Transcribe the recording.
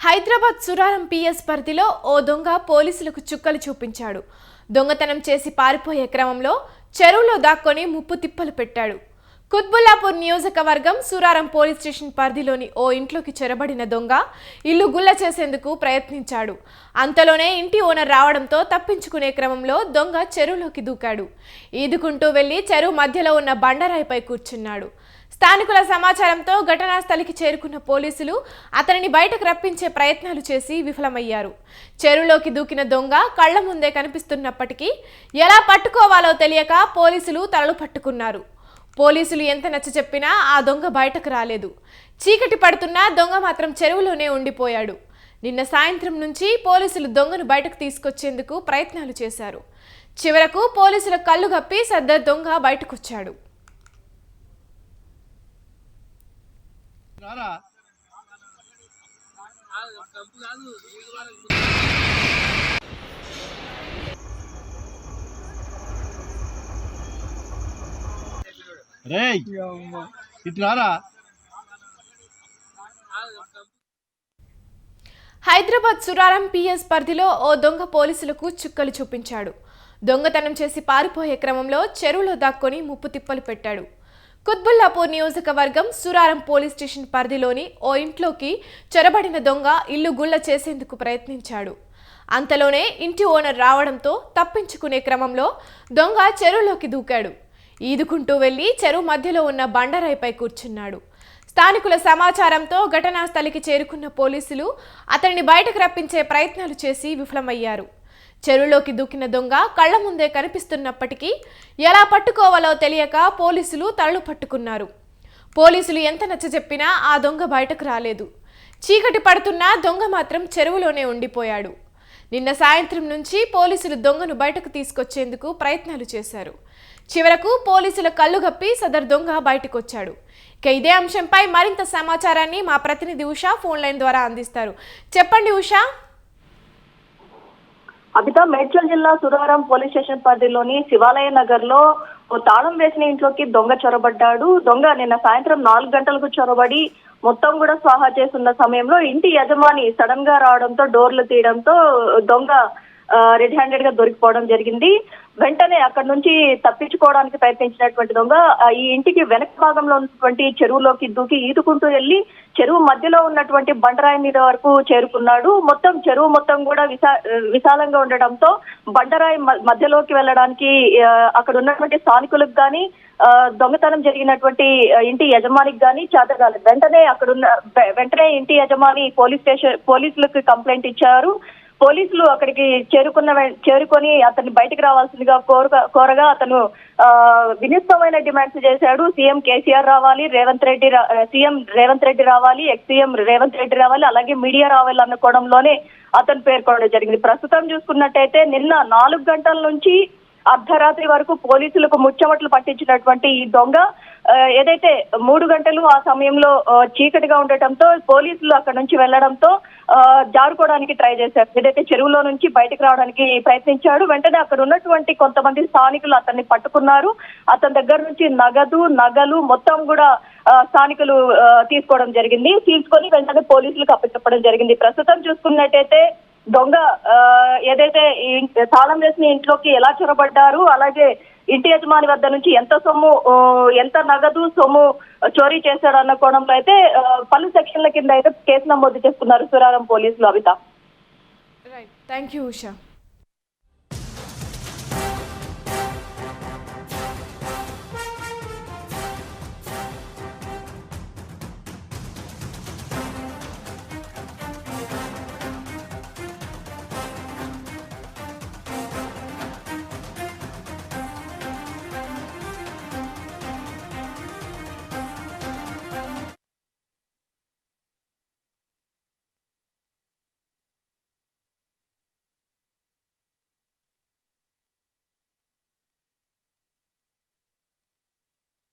Hyderabad Suraram PS పరిధిలో ఓ దొంగ పోలీసులకు చుక్కలు చూపించాడు. దొంగతనం చేసి పారిపోయే క్రమంలో చెరువులో దాక్కొని ముప్పు తిప్పలు పెట్టాడు. కుత్బుల్లాపూర్ నియోజకవర్గం సూరారం పోలీస్ స్టేషన్ పరిధిలోని ఓ ఇంట్లోకి చెరబడిన దొంగ ఇల్లు గుల్ల చేసేందుకు ప్రయత్నించాడు. అంతలోనే ఇంటి ఓనర్ రావడంతో తప్పించుకునే క్రమంలో దొంగ చెరువులోకి దూకాడు. ఈదుకుంటూ వెళ్ళి చెరువు మధ్యలో ఉన్న బండరాయిపై కూర్చున్నాడు. స్థానికుల సమాచారంతో ఘటనా స్థలికి చేరుకున్న పోలీసులు అతనిని బయటకు రప్పించే ప్రయత్నాలు చేసి విఫలమయ్యారు. చెరువులోకి దూకిన దొంగ కళ్ళ ముందే కనిపిస్తున్నప్పటికీ ఎలా పట్టుకోవాలో తెలియక పోలీసులు తలలు పట్టుకున్నారు. పోలీసులు ఎంత నచ్చ చెప్పినా ఆ దొంగ బయటకు రాలేదు. చీకటి పడుతున్నా దొంగ మాత్రం చెరువులోనే ఉండిపోయాడు. నిన్న సాయంత్రం నుంచి పోలీసులు దొంగను బయటకు తీసుకొచ్చేందుకు ప్రయత్నాలు చేశారు. చివరకు పోలీసుల కళ్ళు గప్పి సద్దర్ దొంగ బయటకొచ్చాడు. రారా? రారా? హైదరాబాద్ సురారం పిఎస్ పరిధిలో ఓ దొంగ పోలీసులకు చుక్కలు చూపించాడు. దొంగతనం చేసి పారిపోయే క్రమంలో చెరువులో దాక్కొని ముప్పు తిప్పలు పెట్టాడు. కుత్బుల్లాపూర్ నియోజకవర్గం సురారం పోలీస్ స్టేషన్ పరిధిలోని ఓ ఇంట్లోకి చొరబడిన దొంగ ఇల్లు గుల్ల చేసేందుకు ప్రయత్నించాడు. అంతలోనే ఇంటి ఓనర్ రావడంతో తప్పించుకునే క్రమంలో దొంగ చెరువులోకి దూకాడు. ఈదుకుంటూ వెళ్ళి చెరువు మధ్యలో ఉన్న బండరాయిపై కూర్చున్నాడు. స్థానికుల సమాచారంతో ఘటనా స్థలికి చేరుకున్న పోలీసులు అతనిని బయటకు రప్పించే ప్రయత్నాలు చేసి విఫలమయ్యారు. చెరువులోకి దూకిన దొంగ కళ్ళ ముందే కనిపిస్తున్నప్పటికీ ఎలా పట్టుకోవాలో తెలియక పోలీసులు తళ్ళు పట్టుకున్నారు. పోలీసులు ఎంత నచ్చజెప్పినా ఆ దొంగ బయటకు రాలేదు. చీకటి పడుతున్నా దొంగ మాత్రం చెరువులోనే ఉండిపోయాడు. నిన్న సాయంత్రం నుంచి పోలీసులు దొంగను బయటకు తీసుకొచ్చేందుకు ప్రయత్నాలు చేశారు. చివరకు పోలీసుల కళ్ళుగప్పి సదర్ దొంగ బయటకొచ్చాడు. ఇక ఇదే అంశంపై మరింత సమాచారాన్ని మా ప్రతినిధి ఉషా ఫోన్ లైన్ ద్వారా అందిస్తారు. చెప్పండి ఉషా. అబిత మేడ్చల్ జిల్లా సురవరం పోలీస్ స్టేషన్ పరిధిలోని శివాలయ నగర్లో ఓ తాళం వేసిన ఇంట్లోకి దొంగ చొరబడ్డాడు. దొంగ నిన్న సాయంత్రం నాలుగు గంటలకు చొరబడి మొత్తం కూడా స్వాహా చేస్తున్న సమయంలో ఇంటి యజమాని సడన్గా రావడంతో డోర్లు తీయడంతో దొంగ రెడ్ హ్యాండెడ్గా దొరికిపోవడం జరిగింది. వెంటనే అక్కడి నుంచి తప్పించుకోవడానికి ప్రయత్నించినటువంటి దొంగ ఈ ఇంటికి వెనక భాగంలో ఉన్నటువంటి చెరువులోకి దూకి ఈదుకుంటూ వెళ్ళి చెరువు మధ్యలో ఉన్నటువంటి బండరాయి మీద వరకు చేరుకున్నాడు. మొత్తం చెరువు మొత్తం కూడా విశా విశాలంగా ఉండడంతో బండరాయి మధ్యలోకి వెళ్ళడానికి అక్కడ ఉన్నటువంటి స్థానికులకు కానీ దొంగతనం జరిగినటువంటి ఇంటి యజమానికి కానీ చేతగాలి వెంటనే అక్కడున్న వెంటనే ఇంటి యజమాని పోలీస్ స్టేషన్ పోలీసులకు కంప్లైంట్ ఇచ్చారు. పోలీసులు అక్కడికి చేరుకున్న చేరుకొని అతన్ని బయటకు రావాల్సిందిగా కోరగా కోరగా అతను ఆ, వినూత్నమైన డిమాండ్స్ చేశాడు. సీఎం కేసీఆర్ రావాలి రేవంత్ రెడ్డి రా- సీఎం రేవంత్ రెడ్డి రావాలి ఎక్స్ సీఎం రేవంత్ రెడ్డి రావాలి అలాగే మీడియా రావాలి అనుకోవడంలోనే అతను పేర్కొనడం జరిగింది. ప్రస్తుతం చూసుకున్నట్టయితే నిన్న నాలుగు గంటల నుంచి అర్ధరాత్రి వరకు పోలీసులకు ముచ్చమట్లు పట్టించినటువంటి ఈ దొంగ ఏదైతే మూడు గంటలు ఆ సమయంలో చీకటిగా ఉండటంతో పోలీసులు అక్కడ నుంచి వెళ్ళడంతో జారుకోవడానికి ట్రై చేశారు. ఏదైతే చెరువులో నుంచి బయటకు రావడానికి ప్రయత్నించాడు వెంటనే అక్కడ ఉన్నటువంటి కొంతమంది స్థానికులు అతన్ని పట్టుకున్నారు. అతని దగ్గర నుంచి నగదు నగలు మొత్తం కూడా స్థానికులు తీసుకోవడం జరిగింది. తీసుకొని వెంటనే పోలీసులకు అప్పచెప్పడం జరిగింది. ప్రస్తుతం చూసుకున్నట్టయితే దొంగ ఆ, ఏదైతే తాళం వేసిన ఇంట్లోకి ఎలా చొరబడ్డారు అలాగే ఇంటి యజమాని వద్ద నుంచి ఎంత సొమ్ము ఎంత నగదు సొమ్ము చోరీ చేశాడు అన్న కోణంలో అయితే పలు సెక్షన్ల కింద అయితే కేసు నమోదు చేసుకున్నారు సురారం పోలీసులు అవిత రైట్ థ్యాంక్ యూ ఉషా.